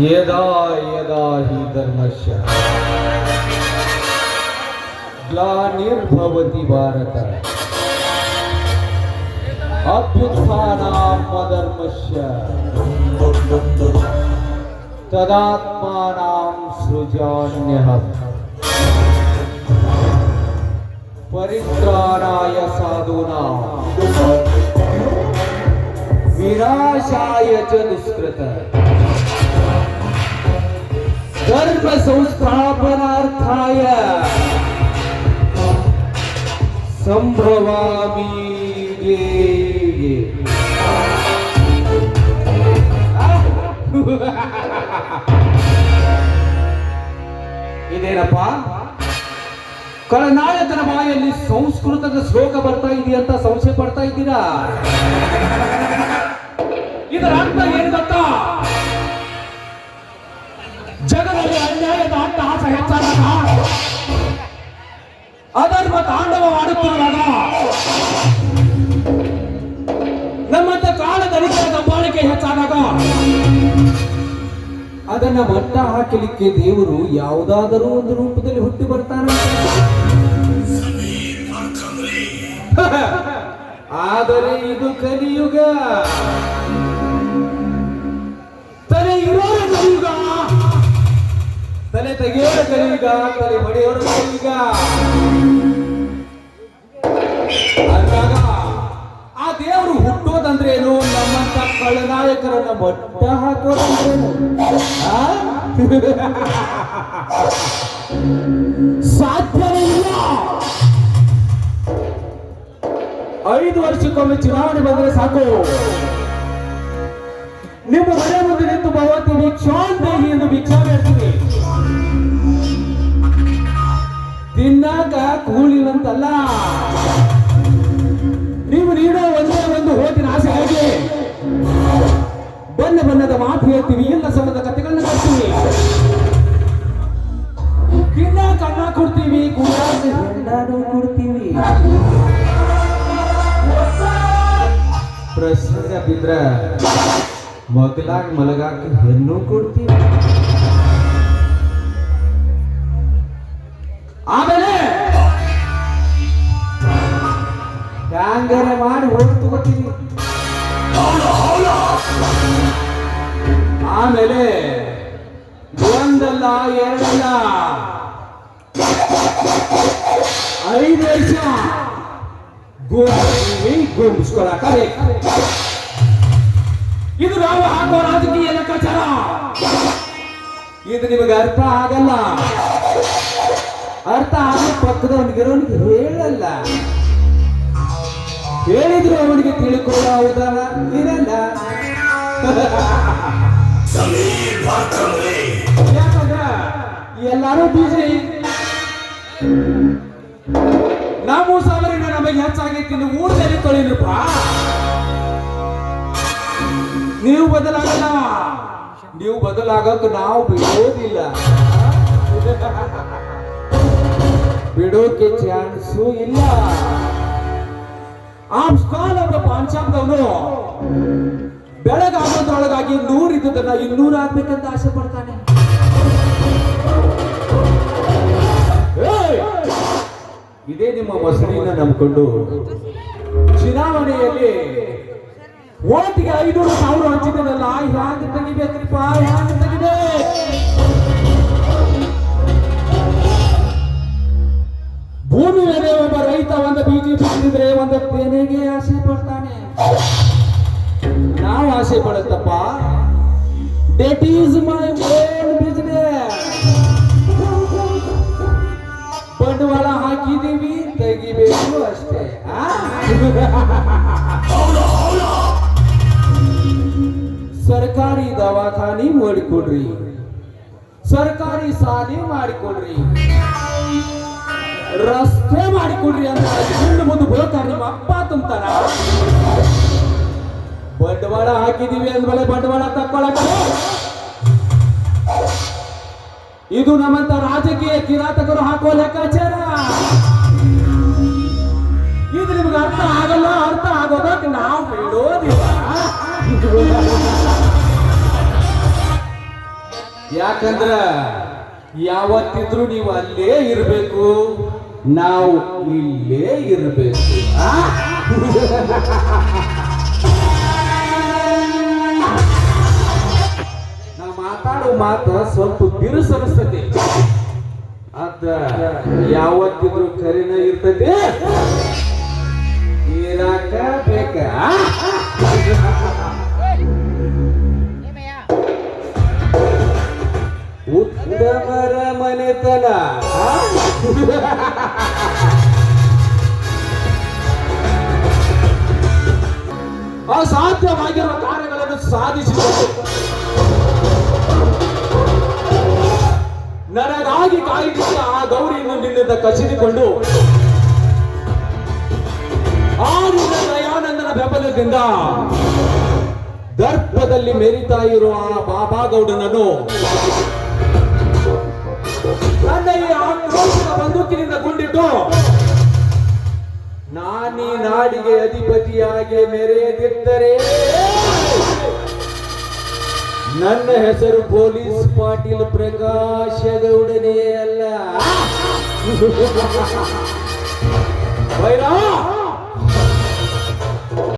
यदा यदा हि धर्मस्य। ग्लानिर्भवति भारत। अभ्युत्थानात्मधर्मस्य तदात्मानां सृजान्यः। परित्राणाय साधूनां विनाशाय च दुष्कृतः। ಧರ್ಮ ಸಂಸ್ಥಾಪನಾರ್ಥಾಯ ಸಂಭವಾಮಿ. ಇದೇನಪ್ಪ? ಕಳನಾಯಕನ ಬಾಯಲ್ಲಿ ಸಂಸ್ಕೃತದ ಶ್ಲೋಕ ಬರ್ತಾ ಇದೆಯಂತ ಸಂಶಯ ಪಡ್ತಾ ಇದ್ದೀರಾ? ಇದರ ಅರ್ಥ ಏನು ಗೊತ್ತಾ? ಜಗದಲ್ಲಿ ಅನ್ಯಾಯದ ಅಟ್ಟಹಾಸ ಹೆಚ್ಚಾದಾಗ ಅಧರ್ಮ ತಾಂಡವ ಮಾಡುತ್ತಿರುವಾಗ ನಮ್ಮಂತ ಕಾಲದಳಿತರ ದಬ್ಬಾಳಿಕೆ ಹೆಚ್ಚಾದಾಗ ಅದನ್ನ ಮಟ್ಟ ಹಾಕಲಿಕ್ಕೆ ದೇವರು ಯಾವುದಾದರೂ ಒಂದು ರೂಪದಲ್ಲಿ ಹುಟ್ಟಿ ಬರ್ತಾನೆ. ಆದರೆ ಇದು ಕಲಿಯುಗ. ತಲೆ ಇರೋ ಕಲಿಯುಗ. ತಲೆ ತೆಗೆಯೋರ ಕಲಿಯುಗ ತಲೆ ಹೊಡೆಯೋರ ಕಲಿಯುಗ ಅಂದಾಗ ಆ ದೇವರು ಹುಟ್ಟೋದಂದ್ರೆ ಏನು? ನಮ್ಮಂತ ಕಳನಾಯಕರನ್ನ ಬಟ್ಟ ಹಾಕೋದಂದ್ರೇನು? ಸಾಧ್ಯವೇ ಇಲ್ಲ ಐದು ವರ್ಷಕ್ಕೊಮ್ಮೆ ಚುನಾವಣೆ ಬಂದ್ರೆ ಸಾಕು. ನಿಮ್ಮ ಮನೆ ಮುಂದೆ ನಿಂತು ಭಗವತಿ ಭಿಕ್ಷಾನ್ ಎಂದು ಭಿಕ್ಷಾ ತಿನ್ನಾಕ ಕೂಳಿಲ್ಲಂತಲ್ಲ ನೀವು ನೀಡೋ ಒಂದೇ ಒಂದು ಹೋಟಿನ ಆಸೆ ಆಗಿ ಬಣ್ಣ ಬಣ್ಣದ ಮಾತು ಹೇಳ್ತೀವಿ, ಎಲ್ಲ ಸಣ್ಣದ ಕತೆಗಳನ್ನ ಕಟ್ತೀವಿ. ತಿನ್ನಾಕ ಅನ್ನ ಕೊಡ್ತೀವಿ ಹೆಂಡಾನು ಕೊಡ್ತೀವಿ. ಪ್ರಶ್ನೆ ಬಿದ್ರ, ಮಗಲಾಗ ಮಲಗಾಕ ಹೆಣ್ಣು ಕೊಡ್ತೀವಿ. ಆಮೇಲೆ ಹ್ಯಾಂಗಾರೆ ಮಾಡಿ ಹೋಗಿ ತಗೋತೀವಿ ಆಮೇಲೆ ಒಂದಲ್ಲ ಎರಡಲ್ಲ ಐದು ವರ್ಷ ಗುಂಪಿ ಗುಂಬಿಸ್ಕೊಳಕ ಬೇಕು. ಇದು ನಾವು ಹಾಕೋ ರಾಜಕೀಯ ಲೆಕ್ಕಾಚಾರ. ಇದು ನಿಮಗೆ ಅರ್ಥ ಆಗಲ್ಲ. ಅರ್ಥ ಆಗ ಪಕ್ಕದವನಿಗಿರೋನಿಗೆ ಹೇಳಲ್ಲ. ಹೇಳಿದ್ರು ಅವನಿಗೆ ತಿಳ್ಕೊಳ್ಳೋ ಅವಧಾನ ಇರಲ್ಲ. ಯಾಕಂದ್ರ ಎಲ್ಲಾರು ಬಿಜಿ ನಾವು ಸಾವಿರ ನಮಗೆ ಹೆಚ್ಚಾಗೈತಿ ಇನ್ನು ಊರಲ್ಲಿ ತೊಳಿರಪ್ಪ ನೀವು ಬದಲಾಗಲ್ಲ. ನೀವು ಬದಲಾಗಕ್ಕೆ ನಾವು ಬಿಡೋದಿಲ್ಲ. ಬಿಡೋಕೆ ಚಾನ್ಸು ಇಲ್ಲ. ಆಮ್ಸ್ಕಾಲ್ ಅವರ ಪಾಂಚಾಂಗವನು ಬೆಳಗಾಗೋದ್ರೊಳಗಾಗಿ ನೂರು ಇದ್ದದನ್ನ ಇನ್ನೂರು ಆಗ್ಬೇಕಂತ ಆಸೆ ಪಡ್ತಾನೆ! ಇದೇ ನಿಮ್ಮ ಮಸಡಿನ ನಂಬಿಕೊಂಡು ಚುನಾವಣೆಯಲ್ಲಿ ಓಟಿಗೆ ಐನೂರು ಸಾವಿರ ಹಂಚಿದನಲ್ಲ ಹ್ಯಾಂಗ ತೆಗಿಬೇಕ್ರಿಪ್ಪ, ಹ್ಯಾಂಗ ತೆಗಿದೆ ಭೂಮಿ ಮೇಲೆ ಒಬ್ಬ ರೈತ ಒಂದು ಬೀಜಿ ಬಿಟ್ಟಿದ್ರೆ ಒಂದು ತೆನೆಗೆ ಆಸೆ ಪಡ್ತಾನೆ. ನಾವು ಆಸೆ ಪಡುತ್ತಪ್ಪ. That is my own business ಬಂಡವಾಳ ಹಾಕಿದೀವಿ ತೆಗಿಬೇಕು ಅಷ್ಟೇ? ಸರ್ಕಾರಿ ದವಾಖಾನೆ ಮಾಡಿಕೊಡ್ರಿ. ಸರ್ಕಾರಿ ಸಾಲಿ ಮಾಡಿಕೊಡ್ರಿ. ರಸ್ತೆ ಮಾಡಿಕೊಡ್ರಿ ಅಂತ ಮುಂದೆ ಬೋಳ್ತಾರ ನಿಮ್ಮ ಅಪ್ಪ ತುಂಬ್ತಾರ. ಬಂಡವಾಳ ಹಾಕಿದೀವಿ ಅಂದ್ಮೇಲೆ ಬಂಡವಾಳ ತಕ್ಕೊಳಕ್ಕೆ. ಇದು ನಮ್ಮಂತ ರಾಜಕೀಯ ಕಿರಾತಕರು ಹಾಕೋ ಲೆಕ್ಕಾಚಾರ. ಇದು ನಿಮ್ಗೆ ಅರ್ಥ ಆಗಲ್ಲ, ಅರ್ಥ ಆಗೋದಕ್ಕೆ ನಾವು ಹೇಳೋದಿಲ್ಲ ಯಾಕಂದ್ರ ಯಾವತ್ತಿದ್ರು ನೀವು ಅಲ್ಲೇ ಇರಬೇಕು. ನಾವು ಇಲ್ಲೇ ಇರಬೇಕು. ನಾವು ಮಾತಾಡೋ ಮಾತು ಸ್ವಲ್ಪ ಬಿರುಸು ಅದ ಯಾವತ್ತಿದ್ರು ಕರಿನ ಇರ್ತದೆ. ಏನಾಕ ಬೇಕ ಉತ್ತಮರ ಅಸಾಧ್ಯವಾಗಿರುವ ಕಾರ್ಯಗಳನ್ನು ಸಾಧಿಸಿದರು ನನಗಾಗಿ ಕಾಯುತ್ತಿದ್ದ ಆ ಗೌರಿಯನ್ನು ನಿನ್ನಿಂದ ಕಸಿದುಕೊಂಡು ಆ ದಯಾನಂದನ ಬೆಂಬಲದಿಂದ ದರ್ಪದಲ್ಲಿ ಮೆರಿತಾ ಇರುವ ಆ ಬಾಬಾ ಗೌಡನನ್ನು ನನ್ನ ಈ ಆಕ್ರೋಶದ ಬಂದೂಕಿನಿಂದ ಗುಂಡಿಟ್ಟು, ನಾನೀ ನಾಡಿಗೆ ಅಧಿಪತಿಯಾಗಿ ಮೆರೆಯದಿದ್ದರೆ ನನ್ನ ಹೆಸರು ಪೊಲೀಸ್ ಪಾಟೀಲ್ ಪ್ರಕಾಶಗೌಡನೇ ಅಲ್ಲ. ಅಲ್ಲ